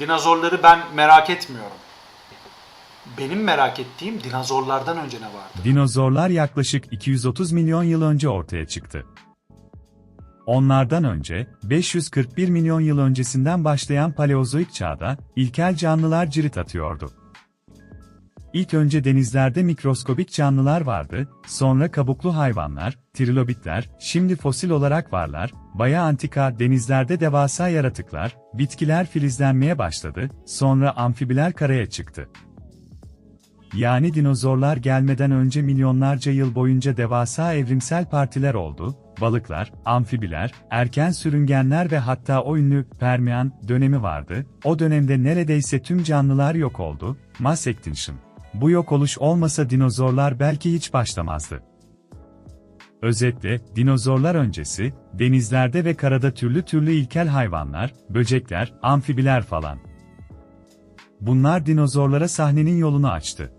dinozorları ben merak etmiyorum. Benim merak ettiğim dinozorlardan önce ne vardı? Dinozorlar yaklaşık 230 milyon yıl önce ortaya çıktı. Onlardan önce, 541 milyon yıl öncesinden başlayan Paleozoik çağda, ilkel canlılar cirit atıyordu. İlk önce denizlerde mikroskobik canlılar vardı, sonra kabuklu hayvanlar, trilobitler, şimdi fosil olarak varlar, Baya Antika denizlerde devasa yaratıklar, bitkiler filizlenmeye başladı, sonra amfibiler karaya çıktı. Yani dinozorlar gelmeden önce milyonlarca yıl boyunca devasa evrimsel partiler oldu, balıklar, amfibiler, erken sürüngenler ve hatta o ünlü Permian dönemi vardı. O dönemde neredeyse tüm canlılar yok oldu, mass extinction. Bu yok oluş olmasa dinozorlar belki hiç başlamazdı. Özetle, dinozorlar öncesi, denizlerde ve karada türlü türlü ilkel hayvanlar, böcekler, amfibiler falan. Bunlar dinozorlara sahnenin yolunu açtı.